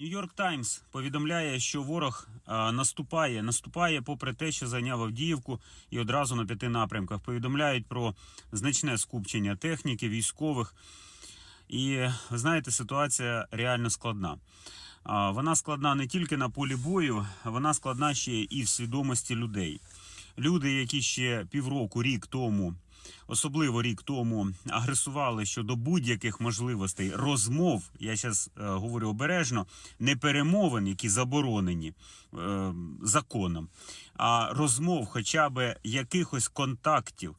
Нью-Йорк Таймс повідомляє, що ворог наступає, наступає попри те, що зайняв Авдіївку і одразу на п'яти напрямках. Повідомляють про значне скупчення техніки, військових. І знаєте, ситуація реально складна. Вона складна не тільки на полі бою, вона складна ще і в свідомості людей. Люди, які ще півроку, рік тому, особливо рік тому, агресували щодо будь-яких можливостей розмов. Я зараз е, говорю обережно, не перемовин, які заборонені е, законом, а розмов, хоча б якихось контактів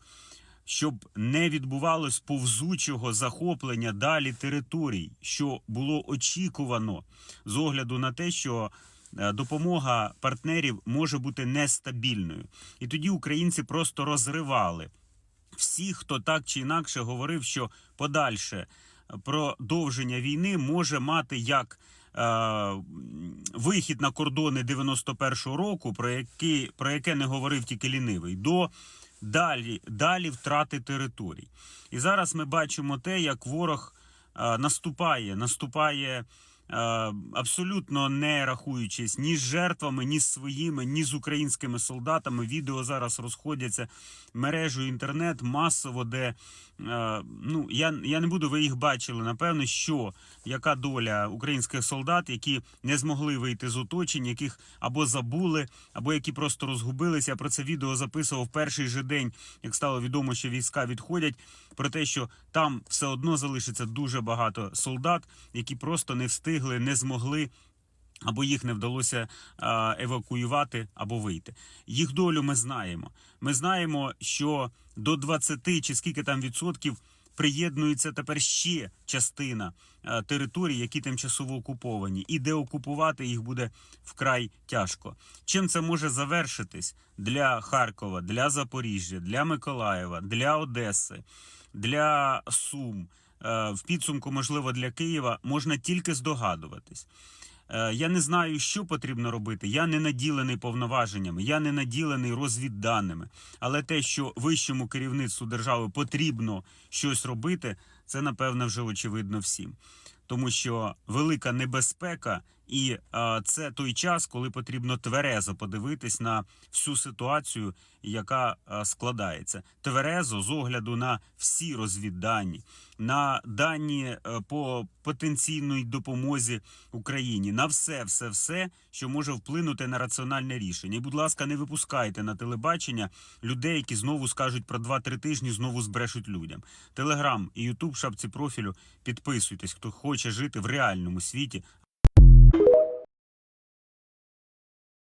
щоб не відбувалось повзучого захоплення далі територій, що було очікувано з огляду на те, що допомога партнерів може бути нестабільною. І тоді українці просто розривали всі, хто так чи інакше говорив, що подальше продовження війни може мати як е, вихід на кордони 91-го року, про який про яке не говорив тільки лінивий, до далі, далі втрати територій. І зараз ми бачимо те, як ворог е, наступає, наступає. Е, Абсолютно не рахуючись ні з жертвами, ні з своїми, ні з українськими солдатами. Відео зараз розходяться мережу інтернет масово, де е, ну я, я не буду, ви їх бачили. Напевно, що яка доля українських солдат, які не змогли вийти з оточень, яких або забули, або які просто розгубилися. Я про це відео записував перший же день, як стало відомо, що війська відходять. Про те, що там все одно залишиться дуже багато солдат, які просто не встигли, не змогли. Або їх не вдалося евакуювати або вийти. Їх долю ми знаємо. Ми знаємо, що до 20 чи скільки там відсотків приєднується тепер ще частина територій, які тимчасово окуповані, і де окупувати їх буде вкрай тяжко. Чим це може завершитись для Харкова, для Запоріжжя, для Миколаєва, для Одеси, для Сум, е, в підсумку, можливо, для Києва, можна тільки здогадуватись. Е, Я не знаю, що потрібно робити. Я не наділений повноваженнями, я не наділений розвідданими. Але те, що вищому керівництву держави потрібно щось робити, це напевно вже очевидно всім. Тому що велика небезпека, і е, це той час, коли потрібно тверезо подивитись на всю ситуацію, яка е, складається. Тверезо з огляду на всі розвіддані, на дані е, по потенційної допомозі Україні, на все, все, все, що може вплинути на раціональне рішення. І, будь ласка, не випускайте на телебачення людей, які знову скажуть про 2-3 тижні, знову збрешуть людям. Телеграм і Ютуб шапці профілю. Підписуйтесь, хто хоче жити в реальному світі,